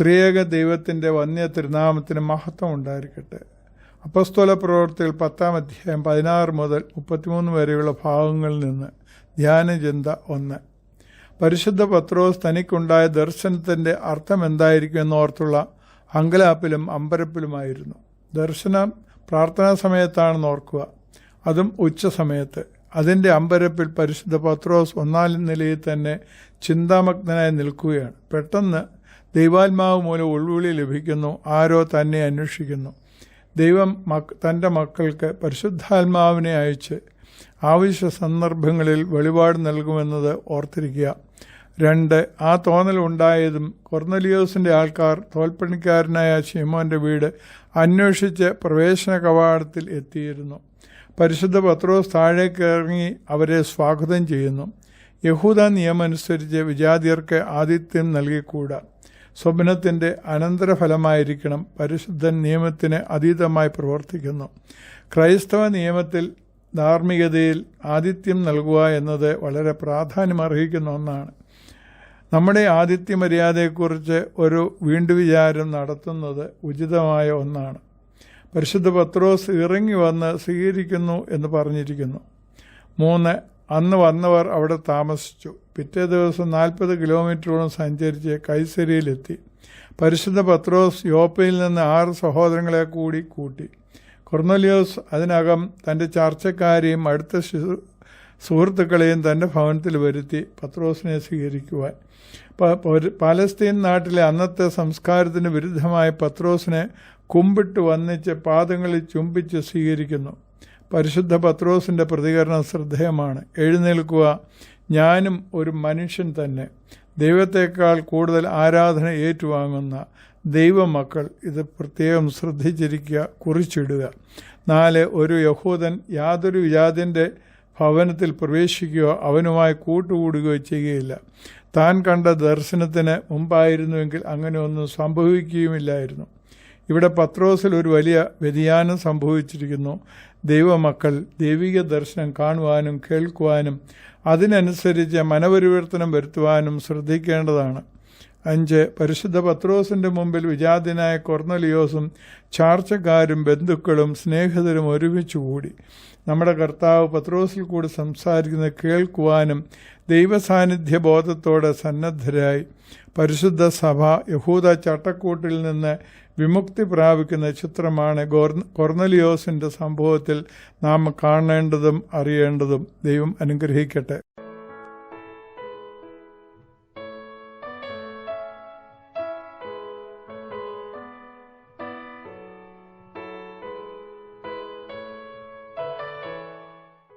ത്രിയേക ദൈവത്തിന്റെ വന്യ തിരുനാമത്തിന് മഹത്വം ഉണ്ടായിരിക്കട്ടെ. അപ്പസ്തോല പ്രവർത്തികൾ പത്താം അധ്യായം പതിനാറ് മുതൽ മുപ്പത്തിമൂന്ന് വരെയുള്ള ഭാഗങ്ങളിൽ നിന്ന് ധ്യാനചിന്ത ഒന്ന്. പരിശുദ്ധ പത്രോസ് തനിക്കുണ്ടായ ദർശനത്തിന്റെ അർത്ഥം എന്തായിരിക്കും എന്നോർത്തുള്ള അങ്കലാപ്പിലും അമ്പരപ്പിലുമായിരുന്നു. ദർശനം പ്രാർത്ഥനാ സമയത്താണെന്ന് ഓർക്കുക. അതും ഉച്ച സമയത്ത്. അതിന്റെ അമ്പരപ്പിൽ പരിശുദ്ധ പത്രോസ് ഒന്നാം നിലയിൽ തന്നെ ചിന്താമഗ്നനായി നിൽക്കുകയാണ്. പെട്ടെന്ന് ദൈവാത്മാവ് മൂലം ഉൾവിളി ലഭിക്കുന്നു. ആരോ തന്നെ അന്വേഷിക്കുന്നു. ദൈവം മക് തന്റെ മക്കൾക്ക് പരിശുദ്ധാത്മാവിനെ അയച്ച് ആവശ്യ സന്ദർഭങ്ങളിൽ വെളിപാട് നൽകുമെന്നത് ഓർത്തിരിക്കുക. രണ്ട് ആ തോന്നൽ ഉണ്ടായതും കൊർന്നലിയോസിന്റെ ആൾക്കാർ തോൽപ്പണിക്കാരനായ ഷിമോന്റെ വീട് അന്വേഷിച്ച് പ്രവേശന കവാടത്തിൽ എത്തിയിരുന്നു. പരിശുദ്ധ പത്രോസ് താഴേക്ക് ഇറങ്ങി അവരെ സ്വാഗതം ചെയ്യുന്നു. യഹൂദ നിയമമനുസരിച്ച് വിജാതിയർക്ക് ആതിഥ്യം നൽകിക്കൂടാ. സ്വപ്നത്തിന്റെ അനന്തരഫലമായിരിക്കണം പരിശുദ്ധൻ നിയമത്തിന് അതീതമായി പ്രവർത്തിക്കുന്നു. ക്രൈസ്തവ നിയമത്തിൽ ധാർമ്മികതയിൽ ആതിഥ്യം നൽകുക എന്നത് വളരെ പ്രാധാന്യമർഹിക്കുന്ന ഒന്നാണ്. നമ്മുടെ ആതിഥ്യ മര്യാദയെക്കുറിച്ച് ഒരു വീണ്ടുവിചാരം നടത്തുന്നത് ഉചിതമായ ഒന്നാണ്. പരിശുദ്ധ പത്രോസ് ഇറങ്ങി വന്ന് സ്വീകരിക്കുന്നു എന്ന് പറഞ്ഞിരിക്കുന്നു. മൂന്ന് അന്ന് വന്നവർ അവിടെ താമസിച്ചു. പിറ്റേ ദിവസം നാൽപ്പത് കിലോമീറ്ററോളം സഞ്ചരിച്ച് കൈസരിയിലെത്തി പരിശുദ്ധ പത്രോസ് യോപ്പയിൽ നിന്ന് ആറ് സഹോദരങ്ങളെ കൂടി കൂട്ടി. കൊർന്നലിയോസ് അതിനകം തന്റെ ചർച്ചക്കാരെയും അടുത്ത സുഹൃത്തുക്കളെയും തന്റെ ഭവനത്തിൽ വരുത്തി പത്രോസിനെ സ്വീകരിക്കുവാൻ. പാലസ്തീൻ നാട്ടിലെ അന്നത്തെ സംസ്കാരത്തിന് വിരുദ്ധമായ പത്രോസിനെ കുമ്പിട്ട് വന്നിച്ച് പാദങ്ങളിൽ ചുംബിച്ച് സ്വീകരിക്കുന്നു. പരിശുദ്ധ പത്രോസിന്റെ പ്രതികരണം ശ്രദ്ധേയമാണ്. എഴുന്നേൽക്കുക. ഞാനും ഒരു മനുഷ്യൻ തന്നെ. ദൈവത്തെക്കാൾ കൂടുതൽ ആരാധന ഏറ്റുവാങ്ങുന്ന ദൈവമക്കൾ ഇത് പ്രത്യേകം ശ്രദ്ധിച്ചിരിക്കുക കുറിച്ചിടുക. നാല് ഒരു യഹൂദൻ യാതൊരു വിജാതിന്റെ ഭവനത്തിൽ പ്രവേശിക്കുകയോ അവനുമായി കൂട്ടുകൂടുകയോ ചെയ്യുകയില്ല. താൻ കണ്ട ദർശനത്തിന് മുമ്പായിരുന്നുവെങ്കിൽ അങ്ങനെ ഒന്നും സംഭവിക്കുകയുമില്ലായിരുന്നു. ഇവിടെ പത്രോസിൽ ഒരു വലിയ വ്യതിയാനം സംഭവിച്ചിരിക്കുന്നു. ദൈവമക്കൾ ദൈവിക ദർശനം കാണുവാനും കേൾക്കുവാനും അതിനനുസരിച്ച് മനപരിവർത്തനം വരുത്തുവാനും ശ്രദ്ധിക്കേണ്ടതാണ്. അഞ്ച് പരിശുദ്ധ പത്രോസിന്റെ മുമ്പിൽ വിജാതിനായ കൊർന്നലിയോസും ചാർച്ചക്കാരും ബന്ധുക്കളും സ്നേഹിതരും ഒരുമിച്ച് കൂടി നമ്മുടെ കർത്താവ് പത്രോസിൽ കൂടി സംസാരിക്കുന്നത് കേൾക്കുവാനും ദൈവസാന്നിധ്യ ബോധത്തോടെ സന്നദ്ധരായി. പരിശുദ്ധ സഭ യഹൂദ ചട്ടക്കൂട്ടിൽ നിന്ന് വിമുക്തി പ്രാപിക്കുന്ന ചിത്രമാണ് കൊർണലിയോസിന്റെ സംഭവത്തിൽ നാം കാണേണ്ടതും അറിയേണ്ടതും ദൈവം അനുഗ്രഹിക്കട്ടെ.